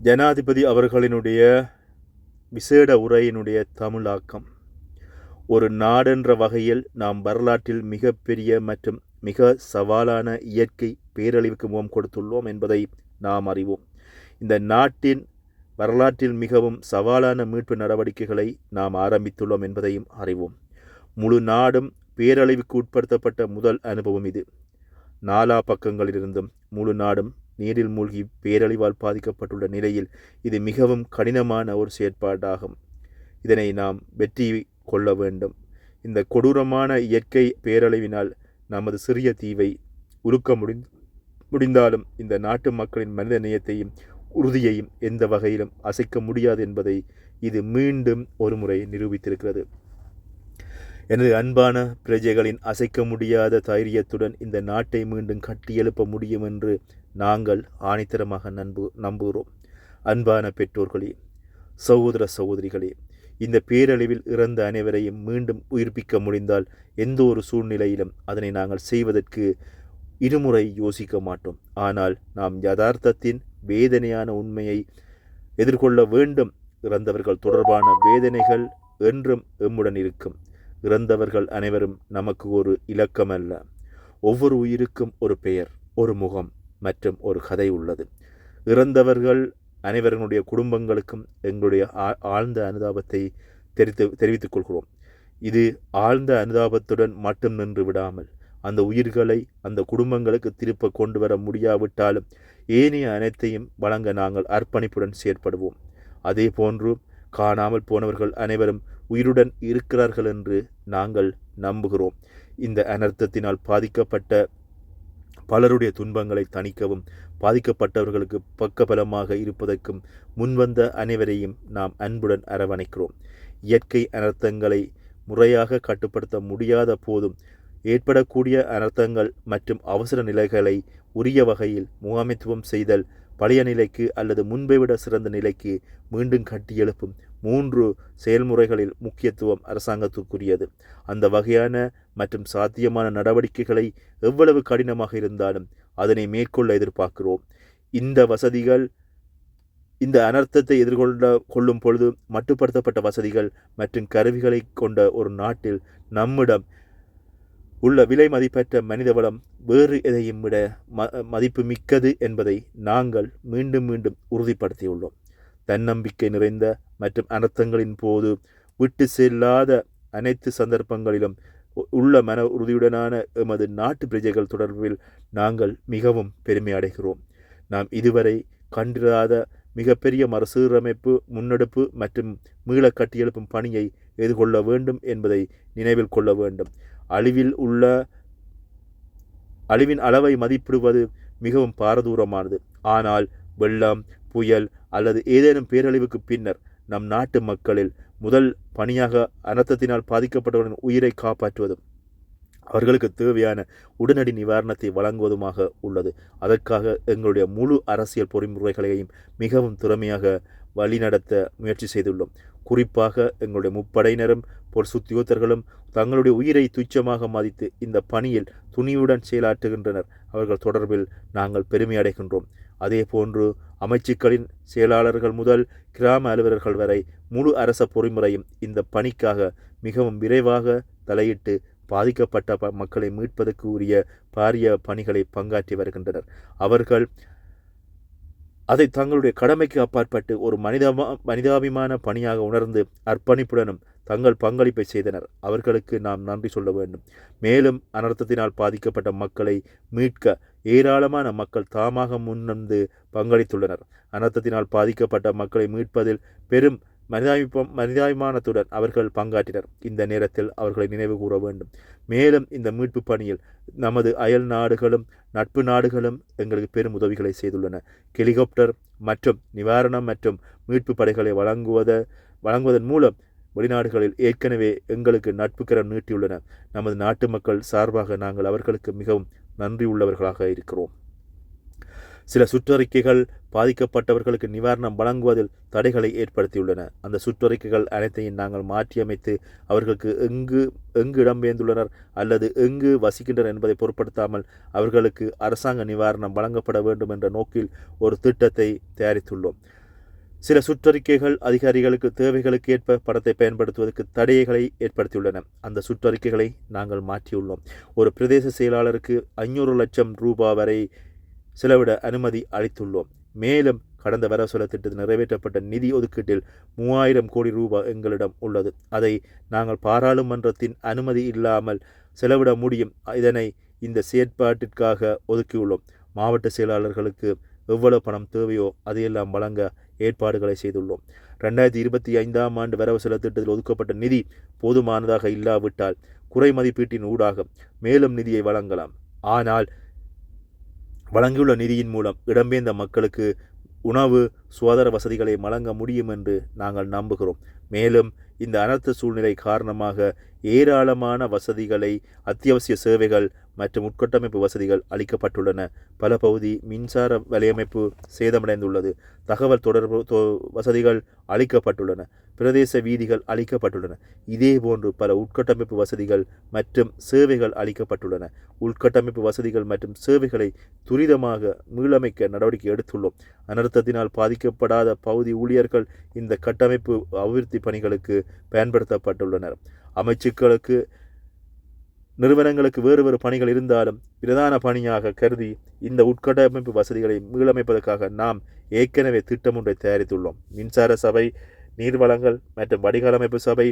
ஜனாதிபதி அவர்களினுடைய விசேட உரையினுடைய தமிழாக்கம். ஒரு நாடென்ற வகையில் நாம் வரலாற்றில் மிகப்பெரிய மற்றும் மிக சவாலான இயற்கை பேரழிவுக்கு முகம் கொடுத்துள்ளோம் என்பதை நாம் அறிவோம். இந்த நாட்டின் வரலாற்றில் மிகவும் சவாலான மீட்பு நடவடிக்கைகளை நாம் ஆரம்பித்துள்ளோம் என்பதையும் அறிவோம். முழு நாடும் பேரழிவுக்கு உட்படுத்தப்பட்ட முதல் அனுபவம் இது. நாலா பக்கங்களிலிருந்தும் முழு நாடும் நீரில் மூழ்கி பேரழிவால் பாதிக்கப்பட்டுள்ள நிலையில் இது மிகவும் கடினமான ஒரு செயற்பாடாகும். இதனை நாம் வெற்றி கொள்ள வேண்டும். இந்த கொடூரமான இயற்கை பேரழிவினால் நமது சிறிய தீவை உருக்க முடி முடிந்தாலும் இந்த நாட்டு மக்களின் மனித நேயத்தையும் உறுதியையும் எந்த வகையிலும் அசைக்க முடியாது என்பதை இது மீண்டும் ஒருமுறை நிரூபித்திருக்கிறது. எனது அன்பான பிரஜைகளின் அசைக்க முடியாத தைரியத்துடன் இந்த நாட்டை மீண்டும் கட்டியெழுப்ப முடியும் என்று நாங்கள் ஆணித்தரமாக நம்பு நம்புகிறோம். அன்பான பெற்றோர்களே சகோதர சகோதரிகளே இந்த பேரழிவில் இறந்த அனைவரையும் மீண்டும் உயிர்ப்பிக்க முடிந்தால் எந்த ஒரு சூழ்நிலையிலும் அதனை நாங்கள் செய்வதற்கு இருமுறை யோசிக்க மாட்டோம். ஆனால் நாம் யதார்த்தத்தின் வேதனையான உண்மையை எதிர்கொள்ள வேண்டும். இறந்தவர்கள் தொடர்பான வேதனைகள் என்றும் எம்முடன் இருக்கும். இறந்தவர்கள் அனைவரும் நமக்கு ஒரு இலக்கம் அல்ல ஒவ்வொரு உயிருக்கும் ஒரு பெயர் ஒரு முகம். மற்றும் ஒரு கதை உள்ளது. இறந்தவர்கள் அனைவர்களுடைய குடும்பங்களுக்கும் எங்களுடைய ஆ- ஆழ்ந்த அனுதாபத்தை தெரிவித்து தெரிவித்துக் கொள்கிறோம். இது ஆழ்ந்த அனுதாபத்துடன் மட்டும் நின்று விடாமல் அந்த உயிர்களை அந்த குடும்பங்களுக்கு திருப்ப கொண்டு வர முடியாவிட்டாலும் ஏனைய அனைத்தையும் வழங்க நாங்கள் அர்ப்பணிப்புடன் செயற்படுவோம். அதே போன்று காணாமல் போனவர்கள் அனைவரும் உயிருடன் இருக்கிறார்கள் என்று நாங்கள் நம்புகிறோம். இந்த அனர்த்தத்தினால் பாதிக்கப்பட்ட பலருடைய துன்பங்களை தணிக்கவும் பாதிக்கப்பட்டவர்களுக்கு பக்கபலமாக இருப்பதற்கும் முன்வந்த அனைவரையும் நாம் அன்புடன் அரவணைக்கிறோம். இயற்கை அனர்த்தங்களை முறையாக கட்டுப்படுத்த முடியாத போதும் ஏற்படக்கூடிய அனர்த்தங்கள் மற்றும் அவசர நிலைகளை உரிய வகையில் முகாமைத்துவம் செய்தல் பழைய நிலைக்கு அல்லது முன்பை விட சிறந்த நிலைக்கு மீண்டும் கட்டியெழுப்பும் மூன்று செயல்முறைகளில் முக்கியத்துவம் அரசாங்கத்துக்குரியது. அந்த வகையான மற்றும் சாத்தியமான நடவடிக்கைகளை எவ்வளவு கடினமாக இருந்தாலும் அதனை மேற்கொள்ள எதிர்பார்க்கிறோம். இந்த வசதிகள் இந்த அனர்த்தத்தை எதிர்கொள்ள கொள்ளும் பொழுது மட்டுப்படுத்தப்பட்ட வசதிகள் மற்றும் கருவிகளை கொண்ட ஒரு நாட்டில் நம்மிடம் உள்ள விலை மதிப்பற்ற மனிதவளம் வேறு எதையும் விட ம மதிப்பு மிக்கது என்பதை நாங்கள் மீண்டும் மீண்டும் உறுதிப்படுத்தியுள்ளோம். தன்னம்பிக்கை நிறைந்த மற்றும் அனர்த்தங்களின் போது விட்டு செல்லாத அனைத்து சந்தர்ப்பங்களிலும் உள்ள மன உறுதியுடனான எமது நாட்டு பிரஜைகள் தொடர்பில் நாங்கள் மிகவும் பெருமை அடைகிறோம். நாம் இதுவரை கண்டிராத மிகப்பெரிய மறுசீரமைப்பு முன்னெடுப்பு மற்றும் மீள கட்டியெழுப்பும் பணியை எதிர்கொள்ள வேண்டும் என்பதை நினைவில் கொள்ள வேண்டும். அழிவில் உள்ள அழிவின் அளவை மதிப்பிடுவது மிகவும் பாரதூரமானது. ஆனால் வெள்ளம் புயல் அல்லது ஏதேனும் பேரழிவுக்கு பின்னர் நம் நாட்டு மக்களில் முதல் பணியாக அனர்த்தத்தினால் பாதிக்கப்பட்டவரின் உயிரை காப்பாற்றுவதும் அவர்களுக்கு தேவையான உடனடி நிவாரணத்தை வழங்குவதுமாக உள்ளது. அதற்காக எங்களுடைய முழு அரசியல் பொறிமுறைகளையும் மிகவும் திறமையாக வழிநடத்த முயற்சி செய்துள்ளோம். குறிப்பாக எங்களுடைய முப்படையினரும் பொற்சுத்தியோத்தர்களும் தங்களுடைய உயிரை துச்சமாக மதித்து இந்த பணியில் துணிவுடன் செயலாற்றுகின்றனர். அவர்கள் தொடர்பில் நாங்கள் பெருமை அடைகின்றோம். அதே போன்று அமைச்சுக்களின் செயலாளர்கள் முதல் கிராம அலுவலர்கள் வரை முழு அரச பொறிமுறையும் இந்த பணிக்காக மிகவும் விரைவாக தலையிட்டு பாதிக்கப்பட்ட ப- மக்களை மீட்பதற்கு உரிய பாரிய பணிகளை பங்காற்றி வருகின்றனர். அவர்கள் அதை தங்களுடைய கடமைக்கு அப்பாற்பட்டு ஒரு மனிதமா மனிதாபிமான பணியாக உணர்ந்து அர்ப்பணிப்புடனும் தங்கள் பங்களிப்பை செய்தனர். அவர்களுக்கு நாம் நன்றி சொல்ல வேண்டும். மேலும் அனர்த்தத்தினால் பாதிக்கப்பட்ட மக்களை மீட்க ஏராளமான மக்கள் தாமாக முன்வந்து பங்களித்துள்ளனர். அனர்த்தத்தினால் பாதிக்கப்பட்ட மக்களை மீட்பதில் பெரும் மனிதாபிப்பம் மனிதாபிமானத்துடன் அவர்கள் பங்காற்றினர். இந்த நேரத்தில் அவர்களை நினைவு கூற வேண்டும். மேலும் இந்த மீட்பு பணியில் நமது அயல் நாடுகளும் நட்பு நாடுகளும் எங்களுக்கு பெரும் உதவிகளை செய்துள்ளன. ஹெலிகாப்டர் மற்றும் நிவாரணம் மற்றும் மீட்பு படைகளை வழங்குவத வழங்குவதன் மூலம் வெளிநாடுகளில் ஏற்கனவே எங்களுக்கு நட்புக்கரம் நீட்டியுள்ளன. நமது நாட்டு மக்கள் சார்பாக நாங்கள் அவர்களுக்கு மிகவும் நன்றி உள்ளவர்களாக இருக்கிறோம். சில சுற்றறிக்கைகள் பாதிக்கப்பட்டவர்களுக்கு நிவாரணம் வழங்குவதில் தடைகளை ஏற்படுத்தியுள்ளன. அந்த சுற்றறிக்கைகள் அனைத்தையும் நாங்கள் மாற்றியமைத்து அவர்களுக்கு எங்கு எங்கு இடம்பெயர்ந்துள்ளனர் அல்லது எங்கு வசிக்கின்றனர் என்பதை பொருட்படுத்தாமல் அவர்களுக்கு அரசாங்க நிவாரணம் வழங்கப்பட வேண்டும் என்ற நோக்கில் ஒரு திட்டத்தை தயாரித்துள்ளோம். சில சுற்றறிக்கைகள் அதிகாரிகளுக்கு தேவைகளுக்கு ஏற்ப படத்தை பயன்படுத்துவதற்கு தடைகளை ஏற்படுத்தியுள்ளன. அந்த சுற்றறிக்கைகளை நாங்கள் மாற்றியுள்ளோம். ஒரு பிரதேச செயலாளருக்கு ஐநூறு லட்சம் ரூபாய் வரை செலவிட அனுமதி அளித்துள்ளோம். மேலும் கடந்த வரவு திட்டத்தில் நிறைவேற்றப்பட்ட நிதி ஒதுக்கீட்டில் மூவாயிரம் கோடி ரூபாய் எங்களிடம் உள்ளது. அதை நாங்கள் பாராளுமன்றத்தின் அனுமதி இல்லாமல் செலவிட முடியும். இதனை இந்த செயற்பாட்டிற்காக ஒதுக்கியுள்ளோம். மாவட்ட செயலாளர்களுக்கு எவ்வளவு பணம் தேவையோ அதையெல்லாம் வழங்க ஏற்பாடுகளை செய்துள்ளோம். ரெண்டாயிரத்தி இருபத்தி ஐந்தாம் ஆண்டு வரவு செலவு திட்டத்தில் ஒதுக்கப்பட்ட நிதி போதுமானதாக இல்லாவிட்டால் குறை மதிப்பீட்டின் ஊடாக மேலும் நிதியை வழங்கலாம். ஆனால் வழங்கியுள்ள நிதியின் மூலம் இடம்பெயர்ந்த மக்களுக்கு உணவு சுகாதார வசதிகளை வழங்க முடியும் என்று நாங்கள் நம்புகிறோம். மேலும் இந்த அனர்த்த சூழ்நிலை காரணமாக ஏராளமான வசதிகளை அத்தியாவசிய சேவைகள் மற்றும் உட்கட்டமைப்பு வசதிகள் அளிக்கப்பட்டுள்ளன. பல பகுதி மின்சார வலையமைப்பு சேதமடைந்துள்ளது. தகவல் தொடர்பு வசதிகள் அளிக்கப்பட்டுள்ளன. பிரதேச வீதிகள் அளிக்கப்பட்டுள்ளன. இதேபோன்று பல உட்கட்டமைப்பு வசதிகள் மற்றும் சேவைகள் அளிக்கப்பட்டுள்ளன. உள்கட்டமைப்பு வசதிகள் மற்றும் சேவைகளை துரிதமாக மீளமைக்க நடவடிக்கை எடுத்துள்ளோம். அனர்த்தத்தினால் பாதிக்கப்படாத பகுதி ஊழியர்கள் இந்த கட்டமைப்பு அபிவிருத்தி பணிகளுக்கு பயன்படுத்தப்பட்டுள்ளனர். அமைச்சுக்களுக்கு நிறுவனங்களுக்கு வேறு வேறு பணிகள் இருந்தாலும் பிரதான பணியாக கருதி இந்த உட்கட்டமைப்பு வசதிகளை மீளமைப்பதற்காக நாம் ஏற்கனவே திட்டம் ஒன்றை தயாரித்துள்ளோம். மின்சார சபை நீர்வளங்கள் மற்றும் வடிகாலமைப்பு சபை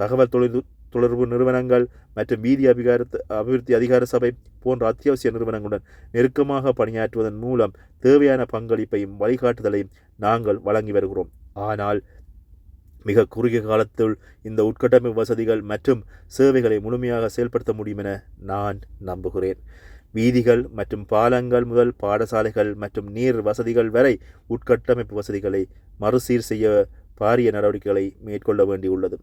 தகவல் தொழில் தொடர்பு நிறுவனங்கள் மற்றும் வீதி அபிகார அபிவிருத்தி அதிகார சபை போன்ற அத்தியாவசிய நிறுவனங்களுடன் நெருக்கமாக பணியாற்றுவதன் மூலம் தேவையான பங்களிப்பையும் வழிகாட்டுதலையும் நாங்கள் வழங்கி வருகிறோம். ஆனால் மிக குறுகிய காலத்தில் இந்த உட்கட்டமைப்பு வசதிகள் மற்றும் சேவைகளை முழுமையாக செயல்படுத்த முடியும் என நான் நம்புகிறேன். வீதிகள் மற்றும் பாலங்கள் முதல் பாடசாலைகள் மற்றும் நீர் வசதிகள் வரை உட்கட்டமைப்பு வசதிகளை மறுசீர் செய்ய பாரிய நடவடிக்கைகளை மேற்கொள்ள வேண்டியுள்ளது.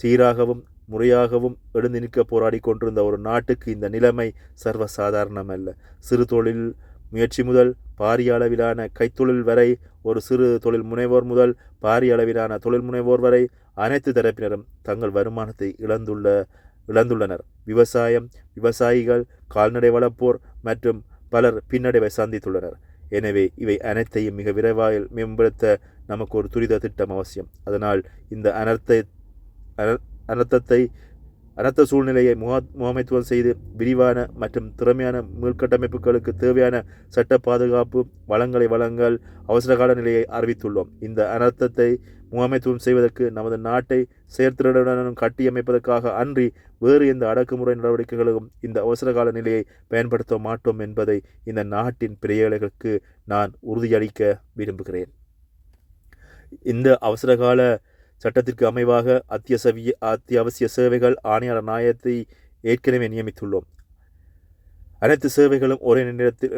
சீராகவும் முறையாகவும் எழுந்து நிற்க போராடி கொண்டிருந்த ஒரு நாட்டுக்கு இந்த நிலைமை சர்வசாதாரணமல்ல. சிறு தொழில் முயற்சி முதல் பாரிய அளவிலான கைத்தொழில் வரை ஒரு சிறு தொழில் முனைவோர் முதல் பாரிய அளவிலான தொழில் முனைவோர் வரை அனைத்து தரப்பினரும் தங்கள் வருமானத்தை இழந்துள்ள இழந்துள்ளனர். விவசாயம் விவசாயிகள் கால்நடை வளர்ப்போர் மற்றும் பலர் பின்னடைவை சந்தித்துள்ளனர். எனவே இவை அனைத்தையும் மிக விரைவாக மேம்படுத்த நமக்கு ஒரு துரித திட்டம் அவசியம். அதனால் இந்த அனர்த்த அனர்த்தத்தை அனர்த்த சூழ்நிலையை முகா முகாமைத்துவம் செய்து விரிவான மற்றும் திறமையான மீள்கட்டமைப்புகளுக்கு தேவையான சட்ட பாதுகாப்பு வளங்களை வழங்கல் அவசரகால நிலையை அறிவித்துள்ளோம். இந்த அனர்த்தத்தை முகாமைத்துவம் செய்வதற்கு நமது நாட்டை செயற்திறனுடன் கட்டியமைப்பதற்காக அன்றி வேறு எந்த அடக்குமுறை நடவடிக்கைகளும் இந்த அவசரகால நிலையை பயன்படுத்த மாட்டோம் என்பதை இந்த நாட்டின் பிரியர்களுக்கு நான் உறுதியளிக்க விரும்புகிறேன். இந்த அவசரகால சட்டத்திற்கு அமைவாக அத்தியசவிய அத்தியாவசிய சேவைகள் ஆணையாளர் நாயத்தை ஏற்கனவே நியமித்துள்ளோம். அனைத்து சேவைகளும் ஒரே நேரத்தில்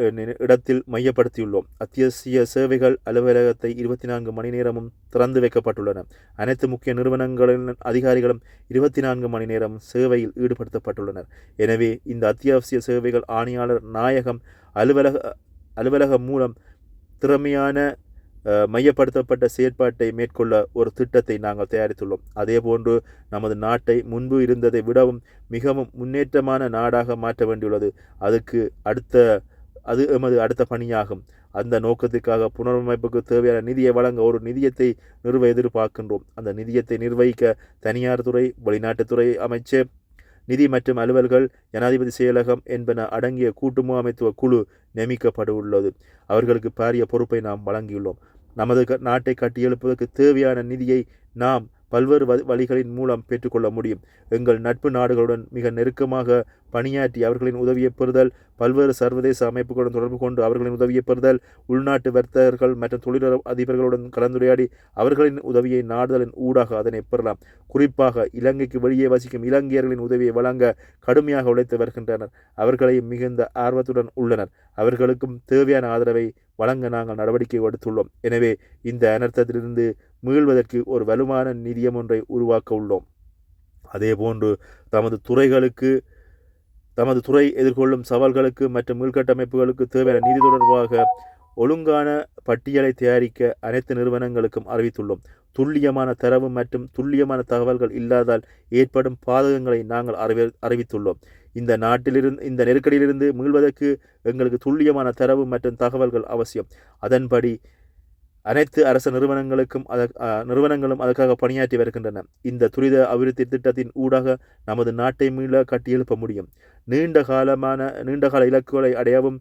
இடத்தில் மையப்படுத்தியுள்ளோம். அத்தியாவசிய சேவைகள் அலுவலகத்தை இருபத்தி நான்கு மணி நேரமும் திறந்து வைக்கப்பட்டுள்ளன. அனைத்து முக்கிய நிறுவனங்களின் அதிகாரிகளும் இருபத்தி நான்கு மணி நேரம் சேவையில் ஈடுபடுத்தப்பட்டுள்ளனர். எனவே இந்த அத்தியாவசிய சேவைகள் ஆணையாளர் நாயகம் அலுவலக அலுவலகம் மூலம் திறமையான மையப்படுத்தப்பட்ட செயற்பாட்டை மேற்கொள்ள ஒரு திட்டத்தை நாங்கள் தயாரித்துள்ளோம். அதேபோன்று நமது நாட்டை முன்பு இருந்ததை விடவும் மிகவும் முன்னேற்றமான நாடாக மாற்ற வேண்டியுள்ளது. அதுக்கு அடுத்த அது எமது அடுத்த பணியாகும். அந்த நோக்கத்துக்காக புனரமைப்புக்கு தேவையான நிதியை வழங்க ஒரு நிதியத்தை நிறுவ எதிர்பார்க்கின்றோம். அந்த நிதியத்தை நிர்வகிக்க தனியார் துறை வெளிநாட்டுத்துறை அமைச்சர் நிதி மற்றும் அலுவல்கள் ஜனாதிபதி செயலகம் என்பன அடங்கிய கூட்டு முகாமைத்துவ குழு நியமிக்கப்பட உள்ளது அவர்களுக்கு பாரிய பொறுப்பை நாம் வழங்கியுள்ளோம். நமது நாட்டை கட்டியெழுப்பதற்கு தேவையான நிதியை நாம் பல்வேறு வழிகளின் மூலம் பெற்றுக்கொள்ள முடியும். எங்கள் நட்பு நாடுகளுடன் மிக நெருக்கமாக பணியாற்றி அவர்களின் உதவியை பெறுதல் பல்வேறு சர்வதேச அமைப்புகளுடன் தொடர்பு கொண்டு அவர்களின் உதவியை பெறுதல் உள்நாட்டு வர்த்தகர்கள் மற்றும் தொழில் அதிபர்களுடன் கலந்துரையாடி அவர்களின் உதவியை நாடுதலின் ஊடாக அதனை பெறலாம். குறிப்பாக இலங்கைக்கு வெளியே வசிக்கும் இலங்கையர்களின் உதவியை வழங்க கடுமையாக உழைத்து வருகின்றனர். அவர்களையும் மிகுந்த ஆர்வத்துடன் உள்ளனர். அவர்களுக்கும் தேவையான ஆதரவை வழங்க நாங்கள் நடவடிக்கை எடுத்துள்ளோம். எனவே இந்த அனர்த்தத்திலிருந்து மீள்வதற்கு ஒரு வலுவான நிதியம் ஒன்றை உருவாக்க உள்ளோம். அதேபோன்று தமது துறைகளுக்கு தமது துறை எதிர்கொள்ளும் சவால்களுக்கு மற்றும் உள்கட்டமைப்புகளுக்கு தேவையான நிதி தொடர்பாக ஒழுங்கான பட்டியலை தயாரிக்க அனைத்து நிறுவனங்களுக்கும் அறிவித்துள்ளோம். துல்லியமான தரவு மற்றும் துல்லியமான தகவல்கள் இல்லாதால் ஏற்படும் பாதகங்களை நாங்கள் அறிவி அறிவித்துள்ளோம். இந்த நாட்டிலிருந்து இந்த நெருக்கடியிலிருந்து மீள்வதற்கு எங்களுக்கு துல்லியமான தரவு மற்றும் தகவல்கள் அவசியம். அதன்படி அனைத்து அரச நிறுவனங்களுக்கும் அத நிறுவனங்களும் அதற்காக பணியாற்றி வருகின்றன. இந்த துரித அபிவிருத்தி திட்டத்தின் ஊடாக நமது நாட்டை மீள கட்டியெழுப்ப முடியும். நீண்ட காலமான நீண்டகால இலக்குகளை அடையவும்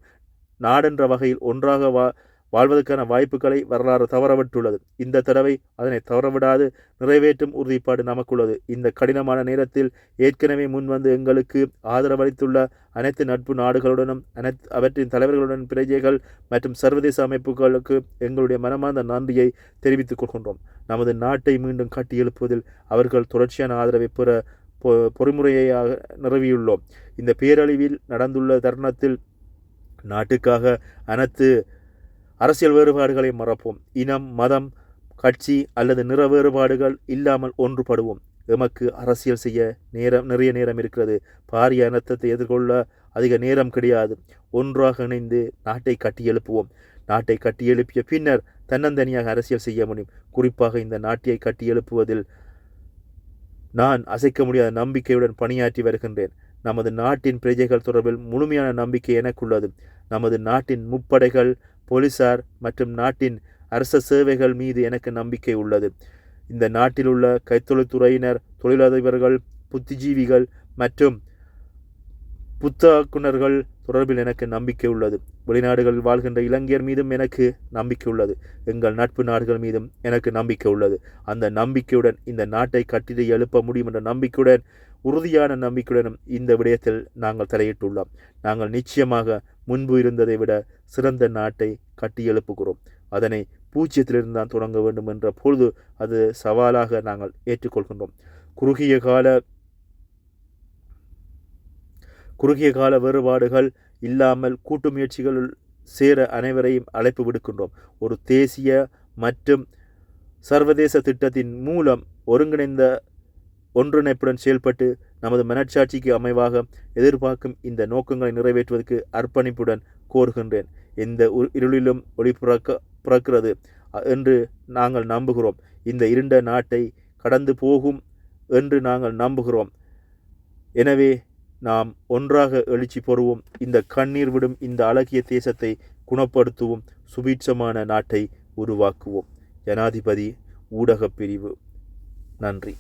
நாடென்ற வகையில் ஒன்றாக வா வாழ்வதற்கான வாய்ப்புகளை வரலாறு தவறவிட்டுள்ளது. இந்த தடவை அதனை தவறவிடாது நிறைவேற்றும் உறுதிப்பாடு நமக்குள்ளது. இந்த கடினமான நேரத்தில் ஏற்கனவே முன்வந்து எங்களுக்கு ஆதரவளித்துள்ள அனைத்து நட்பு நாடுகளுடனும் அனைத்து அவற்றின் தலைவர்களுடன் பிரஜைகள் மற்றும் சர்வதேச அமைப்புகளுக்கு எங்களுடைய மனமார்ந்த நன்றியை தெரிவித்துக் கொள்கின்றோம். நமது நாட்டை மீண்டும் கட்டியெழுப்புவதில் அவர்கள் தொடர்ச்சியான ஆதரவை பெற பொ- பொறிமுறையாக நிறுவியுள்ளோம். இந்த பேரழிவில் நடந்துள்ள தருணத்தில் நாட்டுக்காக அனைத்து அரசியல் வேறுபாடுகளை மறப்போம். இனம் மதம் கட்சி அல்லது நிற வேறுபாடுகள் இல்லாமல் ஒன்றுபடுவோம். எமக்கு அரசியல் செய்ய நேரம் நிறைய நேரம் இருக்கிறது. பாரிய அனர்த்தத்தை எதிர்கொள்ள அதிக நேரம் கிடையாது. ஒன்றாக இணைந்து நாட்டை கட்டியெழுப்புவோம் நாட்டை கட்டியெழுப்பிய பின்னர் தன்னந்தனியாக அரசியல் செய்ய முடியும். குறிப்பாக இந்த நாட்டை கட்டியெழுப்புவதில் நான் அசைக்க முடியாத நம்பிக்கையுடன் பணியாற்றி வருகின்றேன். நமது நாட்டின் பிரஜைகள் தொடர்பில் முழுமையான நம்பிக்கை எனக்குள்ளது. நமது நாட்டின் முப்படைகள் போலீசார் மற்றும் நாட்டின் அரச சேவைகள் மீது எனக்கு நம்பிக்கை உள்ளது. இந்த நாட்டில் உள்ள கைத்தொழில்துறையினர் தொழிலதிபர்கள் புத்திஜீவிகள் மற்றும் புத்தாக்குனர்கள் தொடர்பில் எனக்கு நம்பிக்கை உள்ளது. வெளிநாடுகளில் வாழ்கின்ற இளைஞர் மீதும் எனக்கு நம்பிக்கை உள்ளது. எங்கள் நட்பு நாடுகள் மீதும் எனக்கு நம்பிக்கை உள்ளது. அந்த நம்பிக்கையுடன் இந்த நாட்டை கட்டிட எழுப்ப முடியும் என்ற நம்பிக்கையுடன் உறுதியான நம்பிக்கையுடனும் இந்த விடயத்தில் நாங்கள் தலையிட்டுள்ளோம். நாங்கள் நிச்சயமாக முன்பு இருந்ததை விட சிறந்த நாட்டை கட்டியெழுப்புகிறோம் அதனை பூஜ்ஜியத்திலிருந்து தான் தொடங்க வேண்டும் என்ற பொழுது அது சவாலாக நாங்கள் ஏற்றுக்கொள்கின்றோம். குறுகிய கால குறுகிய கால வேறுபாடுகள் இல்லாமல் கூட்டு முயற்சிகளுள் சேர அனைவரையும் அழைப்பு விடுக்கின்றோம். ஒரு தேசிய மற்றும் சர்வதேச திட்டத்தின் மூலம் ஒருங்கிணைந்த ஒன்றிணைப்புடன் செயல்பட்டு நமது மனச்சாட்சிக்கு அமைவாக எதிர்பார்க்கும் இந்த நோக்கங்களை நிறைவேற்றுவதற்கு அர்ப்பணிப்புடன் கோருகின்றேன். இந்த இருளிலும் ஒளி பிறக்க பிறக்கிறது என்று நாங்கள் நம்புகிறோம். இந்த இருண்ட நாட்டை கடந்து போகும் என்று நாங்கள் நம்புகிறோம். எனவே நாம் ஒன்றாக எழுச்சி பெறுவோம். இந்த கண்ணீர் விடும் இந்த அழகிய தேசத்தை குணப்படுத்துவோம். சுபீட்சமான நாட்டை உருவாக்குவோம். ஜனாதிபதி ஊடகப் பிரிவு. நன்றி.